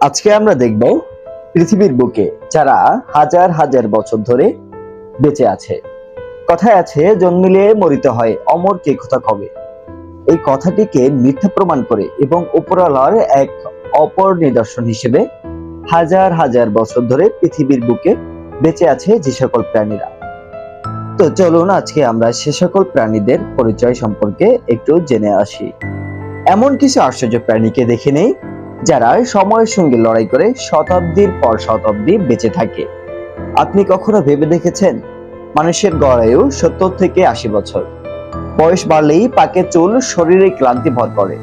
আজকে আমরা দেখব পৃথিবীর বুকে যারা হাজার হাজার বছর ধরে বেঁচে আছে। কথায় আছে, জন্মিলে মরিতে হয়, অমর কে কথা কবে? এই কথাটিকে মিথ্যা প্রমাণ করে এবং উপরওয়ালার এক অপর নিদর্শন হিসেবে হাজার হাজার বছর ধরে পৃথিবীর বুকে বেঁচে আছে যে সকল প্রাণীরা। তো চলুন আজকে আমরা সে সকল প্রাণীদের পরিচয় সম্পর্কে একটু জেনে আসি। এমন কিছু আশ্চর্য প্রাণীকে দেখে নেই যারা সময়ের সঙ্গে লড়াই করে শতাব্দীর পর শতাব্দী বেঁচে থাকে। আপনি কখনো ভেবে দেখেছেন? মানুষের গড় আয়ু সত্তর থেকে আশি বছর। বয়স বাড়লেই পাকে চুল, শরীরে ক্লান্তি ভর করে।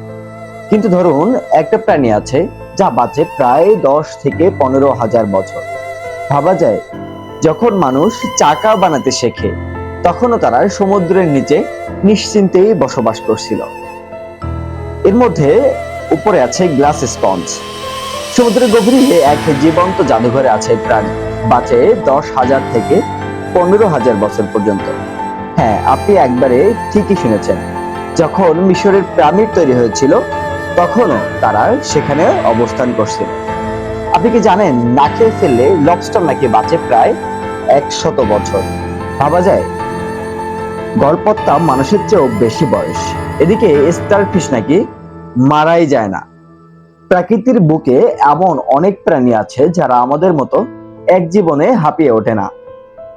কিন্তু ধরুন, একটা প্রাণী আছে যা বাঁচে প্রায় দশ থেকে পনেরো হাজার বছর। ভাবা যায়, যখন মানুষ চাকা বানাতে শেখে, তখনও তারা সমুদ্রের নিচে নিশ্চিন্তেই বসবাস করছিল। এর মধ্যে উপরে আছে গ্লাস স্পঞ্জ। সমুদ্রের গভীরে এক জীবন্ত জাদুঘরে আছে প্রাণী। বাঁচে দশ হাজার থেকে পনেরো হাজার বছর পর্যন্ত। হ্যাঁ আপনি একবারে ঠিকই শুনেছেন। যখন মিশরের পিরামিড তৈরি হয়েছিল, তখনও তারা সেখানে অবস্থান করছিল আপনি কি জানেন না খেয়ে ফেললে লবস্টার নাকি বাঁচে প্রায় একশত বছর? ভাবা যায়? গড়পত্তা মানুষের চেয়েও বেশি বয়স। এদিকে স্টারফিশ নাকি মারাই যায় না। প্রকৃতির বুকে এমন অনেক প্রাণী আছে যারা আমাদের মতো এক জীবনে হাঁপিয়ে ওঠে না।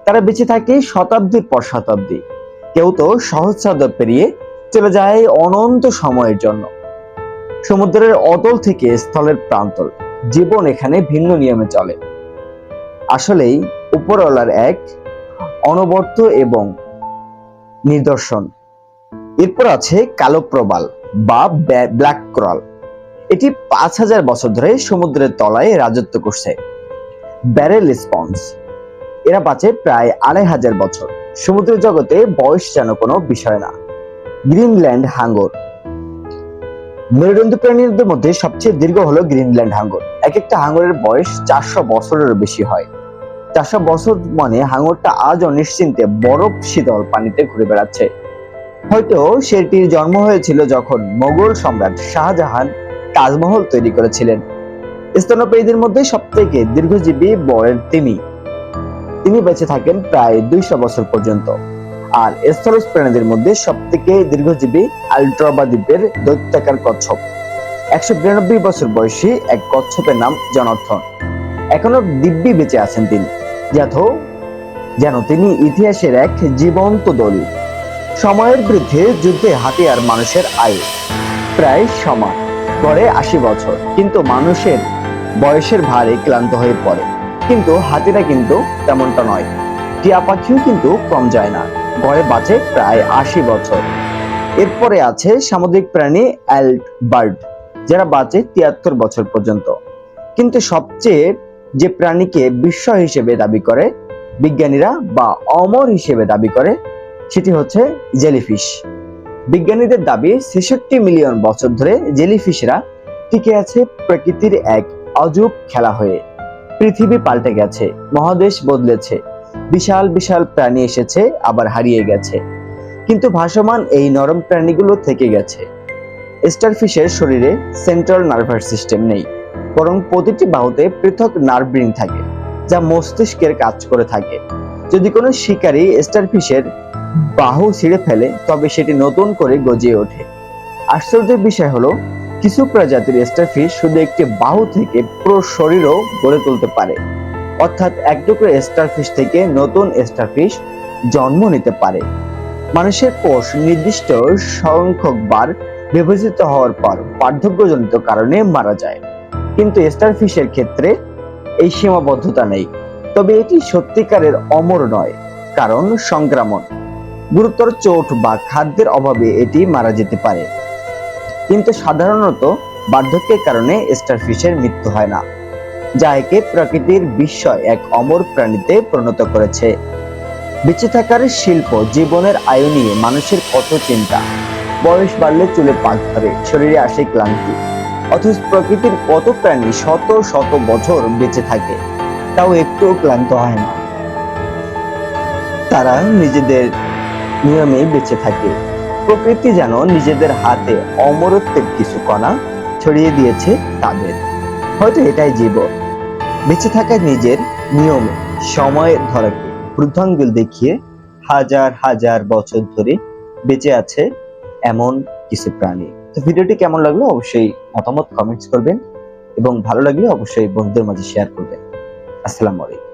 তারা বেঁচে থাকে শতাব্দীর পর শতাব্দী। কেউ তো সহস্রাব্দ পেরিয়ে চলে যায় অনন্ত সময়ের জন্য। সমুদ্রের অতল থেকে স্থলের প্রান্তর। জীবন এখানে ভিন্ন নিয়মে চলে। আসলেই উপরওয়ালার এক অনবর্ত এবং নিদর্শন। এরপর আছে কালো প্রবাল বা ব্ল্যাক ক্রল এটি পাঁচ হাজার বছর ধরে সমুদ্রের তলায় রাজত্ব করছে। ব্যারেল স্পঞ্জ এরা বাঁচে প্রায় আড়াই হাজার বছর। সমুদ্র জগতে বয়স যেন কোনো বিষয় না। গ্রিনল্যান্ড হাঙ্গর। মেরুদণ্ড প্রাণীদের মধ্যে সবচেয়ে দীর্ঘ হলো গ্রিনল্যান্ড হাঙ্গর। এক একটা হাঙ্গরের বয়স চারশো বছরেরও বেশি হয়। চারশো বছর মানে হাঙ্গরটা আজও নিশ্চিন্তে বরফ শীতল পানিতে ঘুরে বেড়াচ্ছে। হয়তো সেটির জন্ম হয়েছিল যখন মোগল সম্রাট শাহজাহান তাজমহল তৈরি করেছিলেন। স্তন্যপায়ীদের মধ্যে সব থেকে দীর্ঘজীবী বরের তিনি তিনি বেঁচে থাকেন প্রায় দুইশো বছর পর্যন্ত। আর স্থলজ প্রাণীদের মধ্যে সব থেকে দীর্ঘজীবী আলট্রাবা দ্বীপের দৈত্যাকার কচ্ছপ। একশো বিরানব্বই বছর বয়সী এক কচ্ছপের নাম জনার্থন এখনও দিব্যি বেঁচে আছেন তিনি। যাথ, যেন তিনি ইতিহাসের এক জীবন্ত দলিল সময়ের বৃদ্ধি যুদ্ধে হাতিয়ার মানুষের আয়ু। প্রায় সমান গড়ে আশি বছর। কিন্তু মানুষের বয়সের ভারে ক্লান্ত হয়ে পড়ে। কিন্তু হাতিরা কিন্তু তেমনটা নয়। টিয়া পাখিও কিন্তু কম যায় না। গড়ে বাঁচে প্রায় আশি বছর। এরপরে আছে সামুদ্রিক প্রাণী অ্যাল্ট বার্ড, যারা বাঁচে তিয়াত্তর বছর পর্যন্ত। কিন্তু সবচেয়ে যে প্রাণীকে বিশ্ব হিসেবে দাবি করে, বিজ্ঞানীরা বা অমর হিসেবে দাবি করে সেটি হচ্ছে জেলিফিশ। বিজ্ঞানীদের দাবি, ছেষট্টি মিলিয়ন বছর ধরে জেলিফিশরা টিকে আছে প্রকৃতির এক অজুব খেলা হয়ে। পৃথিবী পাল্টে গেছে, মহাদেশ বদলেছে, বিশাল বিশাল প্রাণী এসেছে, আবার হারিয়ে গেছে। কিন্তু ভাসমান এই নরম প্রাণীগুলো থেকে গেছে। স্টারফিশের শরীরে সেন্ট্রাল নার্ভাস সিস্টেম নেই, বরং প্রতিটি বাহুতে পৃথক নার্ভ রিং থাকে, যা মস্তিষ্কের কাজ করে থাকে। যদি কোনো শিকারী স্টারফিশের বাহু ছিঁড়ে ফেলে, তবে সেটি নতুন করে গজিয়ে ওঠে। আশ্চর্যের বিষয় হলো, কিছু প্রজাতির স্টারফিশ শুধু একটি বাহু থেকে পুরো শরীরও গড়ে তুলতে পারে। অর্থাৎ এক টুকরো স্টারফিশ থেকে নতুন স্টারফিশ জন্ম নিতে পারে। মানুষের কোষ নির্দিষ্ট সংখ্যক বার বিভাজিত হওয়ার পর বার্ধক্যজনিত কারণে মারা যায়। কিন্তু স্টারফিশের ক্ষেত্রে এই সীমাবদ্ধতা নেই। তবে এটি সত্যিকারের অমর নয়, কারণ সংক্রমণ গুরুতর চোট বা খাদ্যের অভাবে এটি মারা যেতে পারে। কিন্তু সাধারণত বার্ধক্যের কারণে স্টারফিশের মৃত্যু হয় না, যা একে প্রকৃতির বিস্ময় এক অমর প্রাণীতে পরিণত করেছে। বেঁচে থাকার শিল্প জীবনের আয়ু নিয়ে মানুষের কত চিন্তা। বয়স বাড়লে চুলে পাক ধরে, শরীরে আসে ক্লান্তি। অথচ প্রকৃতির কত প্রাণী শত শত বছর বেঁচে থাকে, তাও একটুও ক্লান্ত হয় না। তারা নিজেদের নিয়মে বেঁচে থাকে। প্রকৃতি যেন নিজেদের হাতে অমরত্বের কিছু কণা ছড়িয়ে দিয়েছে তাদের। হয়তো এটাই জীবন। বেঁচে থাকার নিজের নিয়মে সময়ের ধরাকে বৃদ্ধাঙ্গুল দেখিয়ে হাজার হাজার বছর ধরে বেঁচে আছে এমন কিছু প্রাণী। তো ভিডিওটি কেমন লাগল অবশ্যই মতামত কমেন্টস করবেন এবং ভালো লাগলে অবশ্যই বন্ধুদের মাঝে শেয়ার করবেন। আসসালামু আলাইকুম।